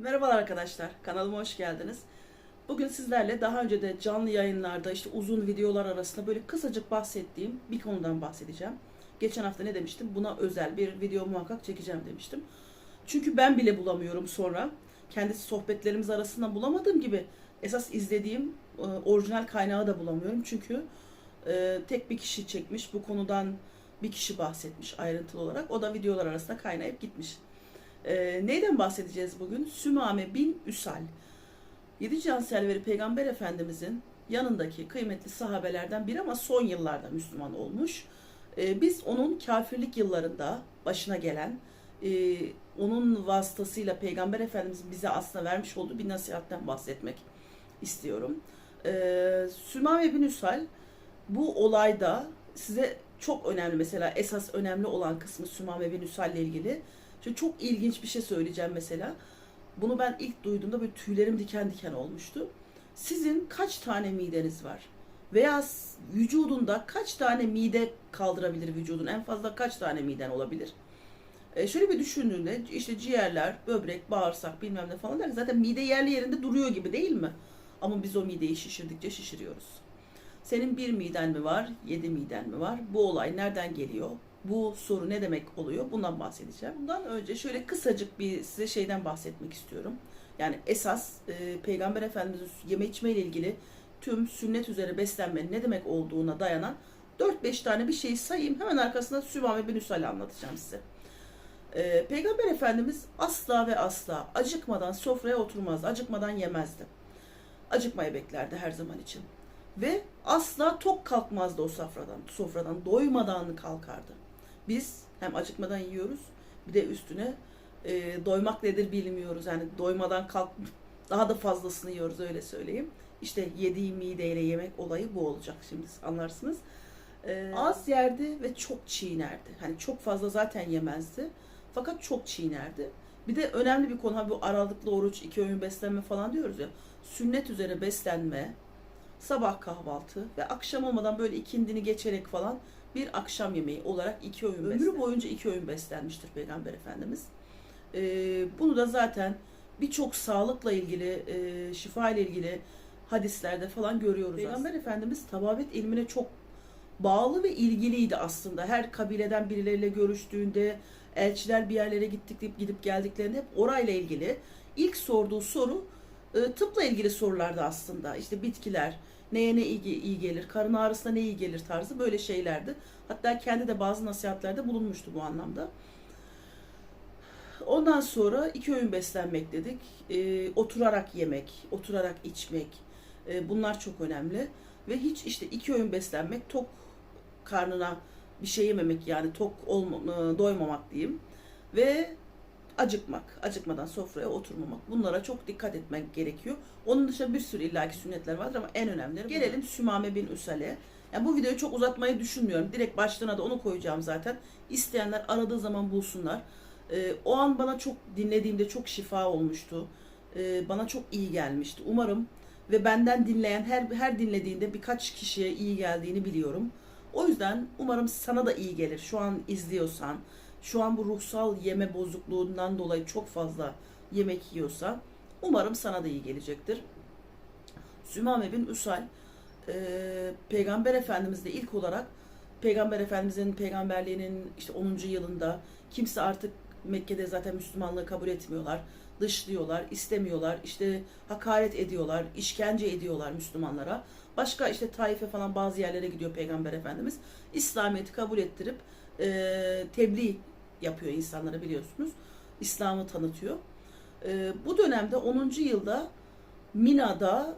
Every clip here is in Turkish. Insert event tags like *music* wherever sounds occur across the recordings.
Merhabalar arkadaşlar, kanalıma hoş geldiniz. Bugün sizlerle daha önce de canlı yayınlarda işte uzun videolar arasında böyle kısacık bahsettiğim bir konudan bahsedeceğim. Geçen hafta ne demiştim? Buna özel bir video muhakkak çekeceğim demiştim. Çünkü ben bile bulamıyorum sonra. Kendi sohbetlerimiz arasında bulamadığım gibi esas izlediğim e, orijinal kaynağı da bulamıyorum. Çünkü e, tek bir kişi çekmiş bu konudan bir kişi bahsetmiş ayrıntılı olarak. O da videolar arasında kaynayıp gitmiş. Ee, neyden bahsedeceğiz bugün? Sümame bin Üsal. Yedi can serveri Peygamber Efendimizin yanındaki kıymetli sahabelerden biri ama son yıllarda Müslüman olmuş. Ee, biz onun kafirlik yıllarında başına gelen, e, onun vasıtasıyla Peygamber Efendimizin bize aslında vermiş olduğu bir nasihatten bahsetmek istiyorum. Ee, Sümame bin Üsal bu olayda size çok önemli mesela esas önemli olan kısmı Sümame bin Üsal ile ilgili. Şimdi çok ilginç bir şey söyleyeceğim mesela. Bunu ben ilk duyduğumda böyle tüylerim diken diken olmuştu. Sizin kaç tane mideniz var? Veya vücudunda kaç tane mide kaldırabilir vücudun? En fazla kaç tane miden olabilir? E şöyle bir düşündüğünde işte ciğerler, böbrek, bağırsak bilmem ne falan derken zaten mide yerli yerinde duruyor gibi değil mi? Ama biz o mideyi şişirdikçe şişiriyoruz. Senin bir miden mi var, yedi miden mi var? Bu olay nereden geliyor? Bu soru ne demek oluyor? Bundan bahsedeceğim. Bundan önce şöyle kısacık bir size şeyden bahsetmek istiyorum. Yani esas e, Peygamber Efendimiz'in yeme içme ile ilgili tüm sünnet üzere beslenmenin ne demek olduğuna dayanan 4-5 tane bir şeyi sayayım. Hemen arkasında Sübame bin Üsal'i anlatacağım size. E, Peygamber Efendimiz asla ve asla acıkmadan sofraya oturmazdı. Acıkmadan yemezdi. Acıkmayı beklerdi her zaman için. Ve asla tok kalkmazdı o sofradan. Sofradan doymadan kalkardı. Biz hem acıkmadan yiyoruz bir de üstüne e, doymak nedir bilmiyoruz. Yani doymadan kalk daha da fazlasını yiyoruz öyle söyleyeyim. İşte yediği mideyle yemek olayı bu olacak şimdi anlarsınız. E, az yerdi ve çok çiğnerdi. Hani çok fazla zaten yemezdi. Fakat çok çiğnerdi. Bir de önemli bir konu ha bu aralıklı oruç, iki öğün beslenme falan diyoruz ya. Sünnet üzere beslenme, sabah kahvaltı ve akşam olmadan böyle ikindini geçerek falan bir akşam yemeği olarak iki öğün Ömrü boyunca iki öğün beslenmiştir Peygamber Efendimiz. Ee, bunu da zaten birçok sağlıkla ilgili, e, şifa ile ilgili hadislerde falan görüyoruz Peygamber Efendimiz tababet ilmine çok bağlı ve ilgiliydi aslında. Her kabileden birileriyle görüştüğünde, elçiler bir yerlere gittik gidip geldiklerinde hep orayla ilgili ilk sorduğu soru e, tıpla ilgili sorulardı aslında. İşte bitkiler, neye ne iyi, iyi gelir, karın ağrısına ne iyi gelir tarzı böyle şeylerdi. Hatta kendi de bazı nasihatlerde bulunmuştu bu anlamda. Ondan sonra iki öğün beslenmek dedik. E, oturarak yemek, oturarak içmek. E, bunlar çok önemli. Ve hiç işte iki öğün beslenmek, tok karnına bir şey yememek yani tok olma, e, doymamak diyeyim. Ve acıkmak, acıkmadan sofraya oturmamak. Bunlara çok dikkat etmek gerekiyor. Onun dışında bir sürü illaki sünnetler vardır ama en önemlileri. Gelelim Sümame bin Üsal'e. Yani bu videoyu çok uzatmayı düşünmüyorum. Direkt başlığına da onu koyacağım zaten. İsteyenler aradığı zaman bulsunlar. Ee, o an bana çok dinlediğimde çok şifa olmuştu. Ee, bana çok iyi gelmişti. Umarım ve benden dinleyen her her dinlediğinde birkaç kişiye iyi geldiğini biliyorum. O yüzden umarım sana da iyi gelir. Şu an izliyorsan, şu an bu ruhsal yeme bozukluğundan dolayı çok fazla yemek yiyorsa umarım sana da iyi gelecektir. Sümame bin Üsal e, Peygamber Efendimiz de ilk olarak Peygamber Efendimizin peygamberliğinin işte 10. yılında kimse artık Mekke'de zaten Müslümanlığı kabul etmiyorlar. Dışlıyorlar, istemiyorlar, işte hakaret ediyorlar, işkence ediyorlar Müslümanlara. Başka işte Taif'e falan bazı yerlere gidiyor Peygamber Efendimiz. İslamiyet'i kabul ettirip e, tebliğ yapıyor insanlara biliyorsunuz. İslam'ı tanıtıyor. E, bu dönemde 10. yılda Mina'da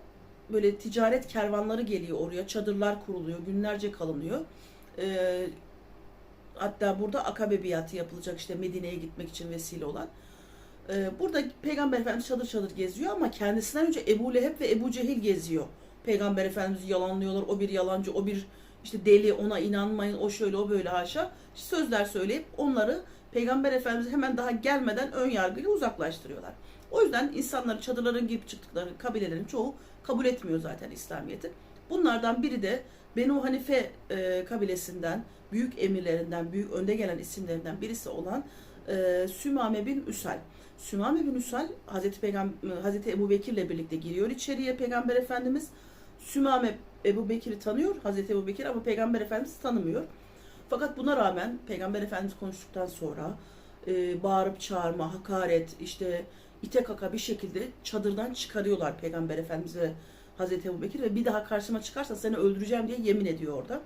böyle ticaret kervanları geliyor oraya. Çadırlar kuruluyor. Günlerce kalınıyor. E, hatta burada akabe biatı yapılacak işte Medine'ye gitmek için vesile olan. E, burada Peygamber Efendimiz çadır çadır geziyor ama kendisinden önce Ebu Leheb ve Ebu Cehil geziyor. Peygamber Efendimiz'i yalanlıyorlar. O bir yalancı, o bir işte deli, ona inanmayın, o şöyle, o böyle haşa. Sözler söyleyip onları Peygamber Efendimiz hemen daha gelmeden ön yargıyla uzaklaştırıyorlar. O yüzden insanları çadırların girip çıktıkları kabilelerin çoğu kabul etmiyor zaten İslamiyet'i. Bunlardan biri de Benu Hanife e, kabilesinden, büyük emirlerinden, büyük önde gelen isimlerinden birisi olan e, Sümame bin Üsal. Sümame bin Üsal Hazreti Peygam Hazreti Ebu Bekir'le birlikte giriyor içeriye Peygamber Efendimiz. Sümame Ebu Bekir'i tanıyor Hazreti Ebu Bekir ama Peygamber Efendimiz tanımıyor. Fakat buna rağmen Peygamber Efendimiz konuştuktan sonra e, bağırıp çağırma, hakaret, işte ite kaka bir şekilde çadırdan çıkarıyorlar Peygamber Efendimiz Hazreti Ebu Bekir ve bir daha karşıma çıkarsa seni öldüreceğim diye yemin ediyor orada.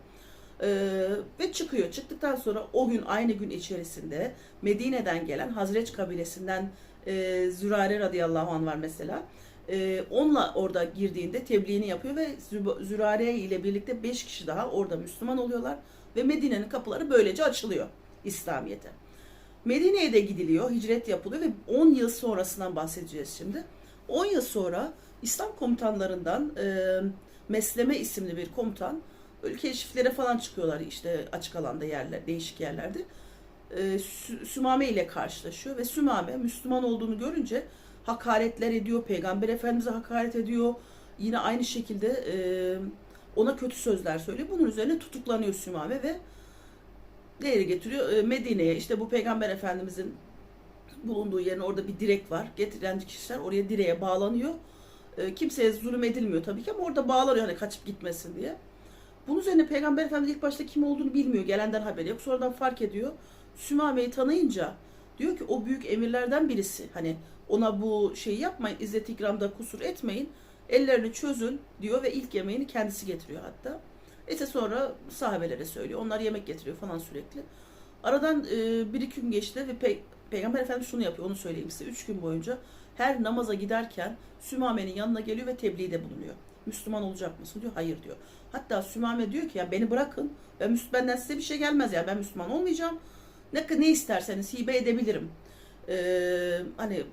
Ee, ve çıkıyor. Çıktıktan sonra o gün aynı gün içerisinde Medine'den gelen Hazreç kabilesinden e, Zürare radıyallahu anh var mesela. E, onunla orada girdiğinde tebliğini yapıyor ve Zü- Zürare ile birlikte 5 kişi daha orada Müslüman oluyorlar ve Medine'nin kapıları böylece açılıyor İslamiyet'e. Medine'ye de gidiliyor, hicret yapılıyor ve 10 yıl sonrasından bahsedeceğiz şimdi. 10 yıl sonra İslam komutanlarından e, Mesleme isimli bir komutan böyle keşiflere falan çıkıyorlar işte açık alanda yerler, değişik yerlerde. E, Sü- Sümame ile karşılaşıyor ve Sümame Müslüman olduğunu görünce hakaretler ediyor, Peygamber Efendimiz'e hakaret ediyor. Yine aynı şekilde e, ona kötü sözler söylüyor. Bunun üzerine tutuklanıyor Sümame ve değeri getiriyor E, Medine'ye. İşte bu Peygamber Efendimiz'in bulunduğu yerin orada bir direk var. Getiren kişiler oraya direğe bağlanıyor. E, kimseye zulüm edilmiyor tabii ki ama orada bağlanıyor hani kaçıp gitmesin diye. Bunun üzerine Peygamber Efendimiz ilk başta kim olduğunu bilmiyor. Gelenden haberi yok. Sonradan fark ediyor. Sümame'yi tanıyınca diyor ki o büyük emirlerden birisi. Hani ona bu şeyi yapmayın. İzzet ikramda kusur etmeyin. Ellerini çözün diyor ve ilk yemeğini kendisi getiriyor hatta. İşte sonra sahabelere söylüyor. Onlar yemek getiriyor falan sürekli. Aradan e, bir iki gün geçti ve Pey- Peygamber Efendimiz şunu yapıyor. Onu söyleyeyim size. Üç gün boyunca her namaza giderken Sümame'nin yanına geliyor ve tebliğde bulunuyor. Müslüman olacak mısın diyor. Hayır diyor. Hatta Sümame diyor ki ya beni bırakın. Ben Müs- benden size bir şey gelmez ya. Ben Müslüman olmayacağım. Ne, ne isterseniz hibe edebilirim. Ee, hani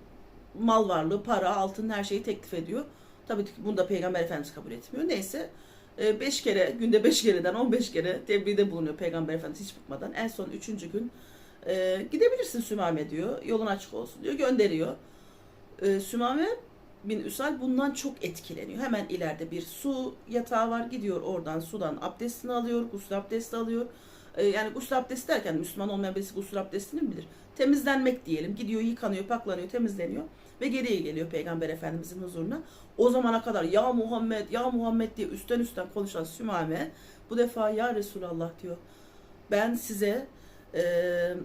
mal varlığı, para, altın her şeyi teklif ediyor. Tabii ki bunu da Peygamber Efendimiz kabul etmiyor. Neyse e, beş kere, günde beş kereden 15 kere tebliğde bulunuyor Peygamber Efendimiz hiç bıkmadan. En son üçüncü gün e, gidebilirsin Sümame diyor. Yolun açık olsun diyor. Gönderiyor. E, Sümame bin Üsal bundan çok etkileniyor. Hemen ileride bir su yatağı var. Gidiyor oradan sudan abdestini alıyor. Gusül abdesti alıyor. E, yani gusül abdesti derken Müslüman olmayan birisi gusül abdestini mi bilir? Temizlenmek diyelim. Gidiyor, yıkanıyor, paklanıyor, temizleniyor. Ve geriye geliyor Peygamber Efendimizin huzuruna. O zamana kadar ya Muhammed, ya Muhammed diye üstten üstten konuşan Sümame bu defa ya Resulallah diyor. Ben size eee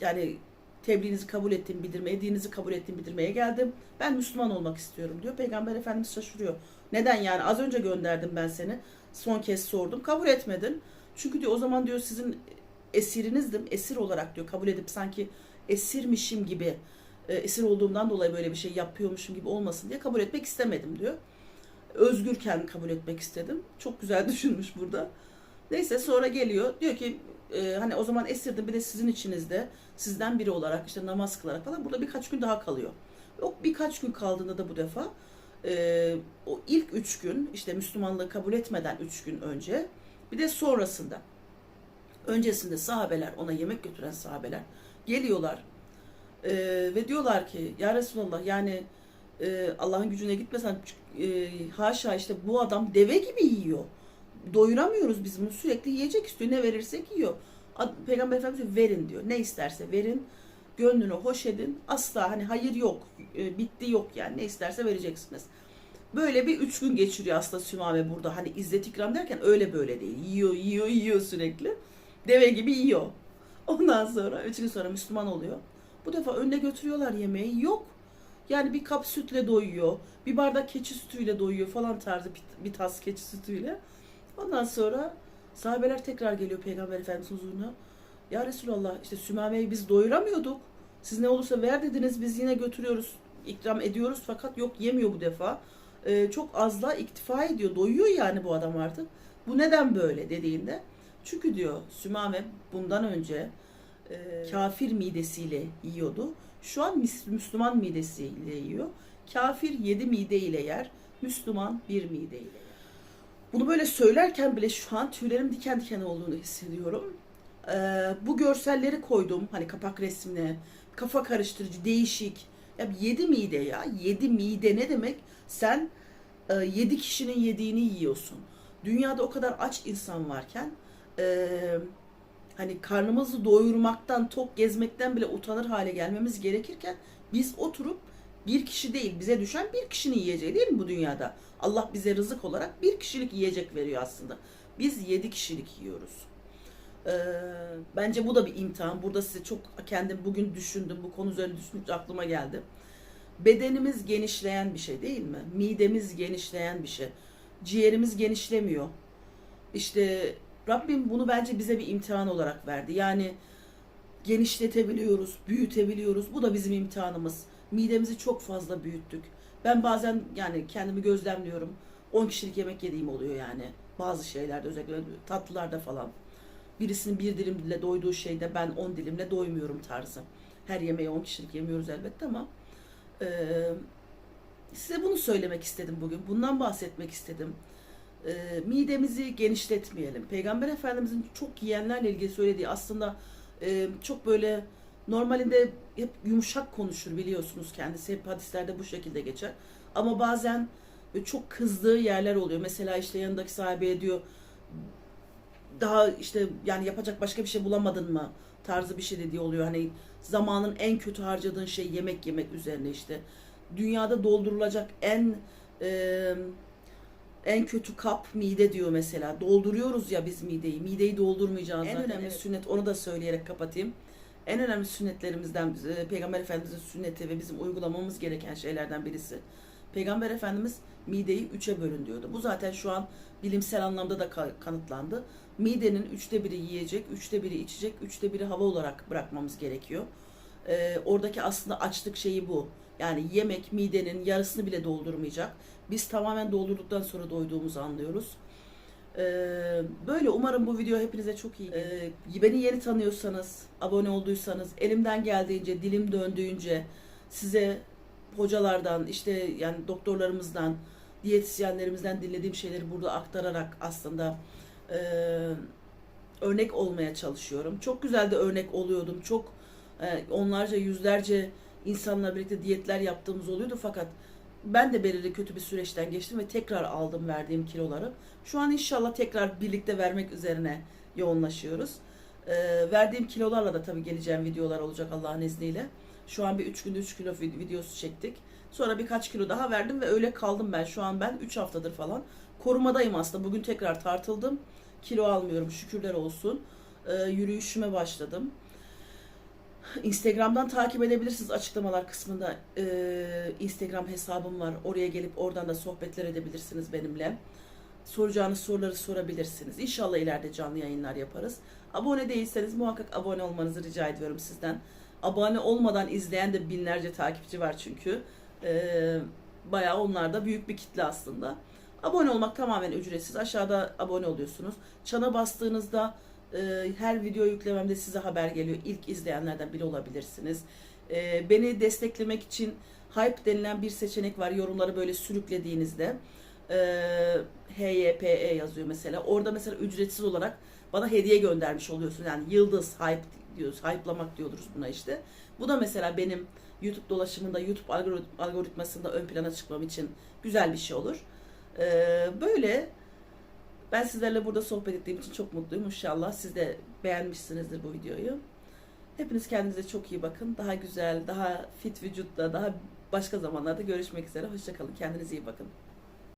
yani tebliğinizi kabul ettim, bildirmeye, dininizi kabul ettim, bildirmeye geldim. Ben Müslüman olmak istiyorum diyor. Peygamber Efendimiz şaşırıyor. Neden yani? Az önce gönderdim ben seni. Son kez sordum. Kabul etmedin. Çünkü diyor o zaman diyor sizin esirinizdim. Esir olarak diyor kabul edip sanki esirmişim gibi e, esir olduğumdan dolayı böyle bir şey yapıyormuşum gibi olmasın diye kabul etmek istemedim diyor. Özgürken kabul etmek istedim. Çok güzel *laughs* düşünmüş burada. Neyse sonra geliyor. Diyor ki e, hani o zaman esirdim bir de sizin içinizde sizden biri olarak işte namaz kılarak falan burada birkaç gün daha kalıyor. O birkaç gün kaldığında da bu defa e, o ilk üç gün işte Müslümanlığı kabul etmeden üç gün önce bir de sonrasında öncesinde sahabeler ona yemek götüren sahabeler geliyorlar e, ve diyorlar ki ya Resulallah yani e, Allah'ın gücüne gitmesen e, haşa işte bu adam deve gibi yiyor. Doyuramıyoruz biz bunu sürekli yiyecek istiyor ne verirsek yiyor. Peygamber Efendimiz diyor, verin diyor ne isterse verin gönlünü hoş edin asla hani hayır yok e, bitti yok yani ne isterse vereceksiniz. Böyle bir üç gün geçiriyor aslında Sümame burada. Hani izzet ikram derken öyle böyle değil. Yiyor, yiyor, yiyor sürekli. Deve gibi yiyor. Ondan sonra üç gün sonra Müslüman oluyor. Bu defa önüne götürüyorlar yemeği. Yok. Yani bir kap sütle doyuyor. Bir bardak keçi sütüyle doyuyor falan tarzı bir, tas keçi sütüyle. Ondan sonra sahabeler tekrar geliyor Peygamber Efendimiz huzuruna. Ya Resulallah işte Sümame'yi biz doyuramıyorduk. Siz ne olursa ver dediniz biz yine götürüyoruz ikram ediyoruz fakat yok yemiyor bu defa. Ee, çok azla iktifa ediyor. Doyuyor yani bu adam artık. Bu neden böyle dediğinde. Çünkü diyor Sümame bundan önce e, kafir midesiyle yiyordu. Şu an Müs- Müslüman midesiyle yiyor. Kafir yedi mide ile yer. Müslüman bir mide ile yer. Bunu böyle söylerken bile şu an tüylerim diken diken olduğunu hissediyorum. Ee, bu görselleri koydum hani kapak resmine. Kafa karıştırıcı, değişik. Ya yedi mide ya. Yedi mide ne demek? Sen e, yedi kişinin yediğini yiyorsun. Dünyada o kadar aç insan varken e, hani karnımızı doyurmaktan, tok gezmekten bile utanır hale gelmemiz gerekirken Biz oturup bir kişi değil bize düşen bir kişinin yiyeceği değil mi bu dünyada? Allah bize rızık olarak bir kişilik yiyecek veriyor aslında. Biz yedi kişilik yiyoruz. Ee, bence bu da bir imtihan. Burada size çok kendim bugün düşündüm. Bu konu üzerine düşününce aklıma geldi. Bedenimiz genişleyen bir şey değil mi? Midemiz genişleyen bir şey. Ciğerimiz genişlemiyor. İşte Rabbim bunu bence bize bir imtihan olarak verdi. Yani genişletebiliyoruz, büyütebiliyoruz. Bu da bizim imtihanımız. Midemizi çok fazla büyüttük. Ben bazen yani kendimi gözlemliyorum. 10 kişilik yemek yediğim oluyor yani. Bazı şeylerde özellikle tatlılarda falan. Birisinin bir dilimle doyduğu şeyde ben 10 dilimle doymuyorum tarzı. Her yemeği 10 kişilik yemiyoruz elbette ama e, size bunu söylemek istedim bugün. Bundan bahsetmek istedim. E, midemizi genişletmeyelim. Peygamber Efendimizin çok yiyenlerle ilgili söylediği aslında e, çok böyle normalinde hep yumuşak konuşur biliyorsunuz kendisi. Hep hadislerde bu şekilde geçer. Ama bazen çok kızdığı yerler oluyor. Mesela işte yanındaki sahibe diyor daha işte yani yapacak başka bir şey bulamadın mı tarzı bir şey dediği oluyor. Hani zamanın en kötü harcadığın şey yemek yemek üzerine işte. Dünyada doldurulacak en e, en kötü kap mide diyor mesela. Dolduruyoruz ya biz mideyi. Mideyi doldurmayacağız En zaten. önemli sünnet onu da söyleyerek kapatayım. En önemli sünnetlerimizden e, Peygamber Efendimizin sünneti ve bizim uygulamamız gereken şeylerden birisi. Peygamber Efendimiz mideyi üçe bölün diyordu. Bu zaten şu an bilimsel anlamda da ka- kanıtlandı. Midenin üçte biri yiyecek, üçte biri içecek, üçte biri hava olarak bırakmamız gerekiyor. Ee, oradaki aslında açlık şeyi bu. Yani yemek midenin yarısını bile doldurmayacak. Biz tamamen doldurduktan sonra doyduğumuzu anlıyoruz. Ee, böyle umarım bu video hepinize çok iyi. Ee, beni yeni tanıyorsanız, abone olduysanız, elimden geldiğince, dilim döndüğünce size hocalardan, işte yani doktorlarımızdan, diyetisyenlerimizden dinlediğim şeyleri burada aktararak aslında e, örnek olmaya çalışıyorum. Çok güzel de örnek oluyordum. Çok e, onlarca, yüzlerce insanla birlikte diyetler yaptığımız oluyordu fakat ben de belirli kötü bir süreçten geçtim ve tekrar aldım verdiğim kiloları. Şu an inşallah tekrar birlikte vermek üzerine yoğunlaşıyoruz. Ee, verdiğim kilolarla da tabii geleceğim videolar olacak Allah'ın izniyle. Şu an bir 3 günde 3 kilo vid- videosu çektik. Sonra birkaç kilo daha verdim ve öyle kaldım ben. Şu an ben 3 haftadır falan korumadayım aslında. Bugün tekrar tartıldım. Kilo almıyorum şükürler olsun. Ee, yürüyüşüme başladım. Instagram'dan takip edebilirsiniz açıklamalar kısmında. Ee, Instagram hesabım var. Oraya gelip oradan da sohbetler edebilirsiniz benimle. Soracağınız soruları sorabilirsiniz. İnşallah ileride canlı yayınlar yaparız. Abone değilseniz muhakkak abone olmanızı rica ediyorum sizden. Abone olmadan izleyen de binlerce takipçi var çünkü. Ee, bayağı onlar da büyük bir kitle aslında. Abone olmak tamamen ücretsiz. Aşağıda abone oluyorsunuz. Çana bastığınızda e, her video yüklememde size haber geliyor. İlk izleyenlerden biri olabilirsiniz. E, beni desteklemek için Hype denilen bir seçenek var. Yorumları böyle sürüklediğinizde e, HYPE yazıyor mesela. Orada mesela ücretsiz olarak bana hediye göndermiş oluyorsun. Yani yıldız hype diyoruz. Hype'lamak diyoruz buna işte. Bu da mesela benim YouTube dolaşımında, YouTube algorit- algoritmasında ön plana çıkmam için güzel bir şey olur. Ee, böyle ben sizlerle burada sohbet ettiğim için çok mutluyum. İnşallah siz de beğenmişsinizdir bu videoyu. Hepiniz kendinize çok iyi bakın. Daha güzel, daha fit vücutla, daha başka zamanlarda görüşmek üzere. Hoşçakalın. Kendinize iyi bakın.